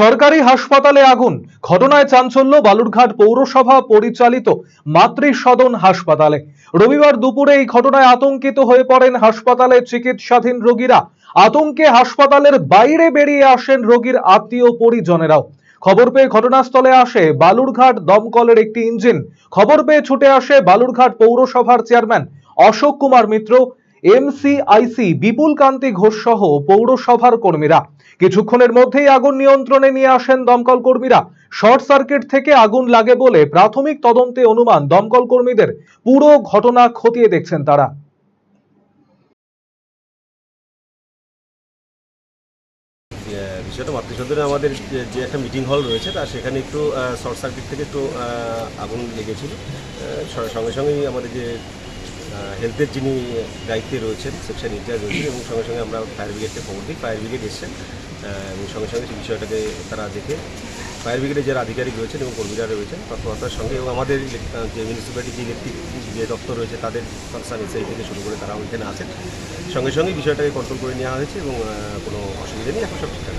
সরকারি হাসপাতালে আগুন। ঘটনায় চাঞ্চল্য, বালুরঘাট পৌরসভা পরিচালিত মাতৃসদন হাসপাতালে। রবিবার দুপুরে এই ঘটনায় আতঙ্কিত হয়ে পড়েন হাসপাতালে চিকিৎসাধীন রোগীরা। আতঙ্কে হাসপাতালের বাইরে বেরিয়ে আসেন রোগীর আত্মীয় পরিজনেরাও। খবর পেয়ে ঘটনাস্থলে আসে বালুরঘাট দমকলের একটি ইঞ্জিন। খবর পেয়ে ছুটে আসে বালুরঘাট পৌরসভার চেয়ারম্যান অশোক কুমার মিত্র এমসিআইসি বিপুল কান্তি ঘোষ সহ পৌরসভার কর্মীরা। কিছুক্ষণের মধ্যেই আগুন নিয়ন্ত্রণে নিয়ে আসেন দমকল কর্মীরা। শর্ট সার্কিট থেকে আগুন লাগে বলে প্রাথমিক তদন্তে অনুমান দমকল কর্মীদের পুরো ঘটনা খতিয়ে দেখছেন তারা। বিষয়টা মাতৃসদনে আমাদের যে- একটা মিটিং হল রয়েছে, তা সেখানে একটু শর্ট সার্কিট থেকে একটু আগুন লেগেছিল। সঙ্গে সঙ্গেই আমাদের যে হেলথের যিনি দায়িত্বে রয়েছেন সেকশন ইনচার্জ রয়েছেন এবং সঙ্গে সঙ্গে আমরা ফায়ার ব্রিগেডকে খবর দিই। ফায়ার ব্রিগেড এসছেন এবং সঙ্গে সঙ্গে সেই বিষয়টাকে তারা দেখে ফায়ার ব্রিগেডের যারা আধিকারিক রয়েছেন এবং কর্মীরা রয়েছেন, তৎপরতার সঙ্গে এবং আমাদের যে মিউনিসিপ্যালিটি যে ইলেকট্রিক যে দপ্তর রয়েছে, তাদের কনসার্ন এসআই থেকে শুরু করে তারা ওইখানে আছেন। সঙ্গে সঙ্গে বিষয়টাকে কন্ট্রোল করে নেওয়া হয়েছে এবং কোনো অসুবিধা নেই। এখন সব ঠিকঠাক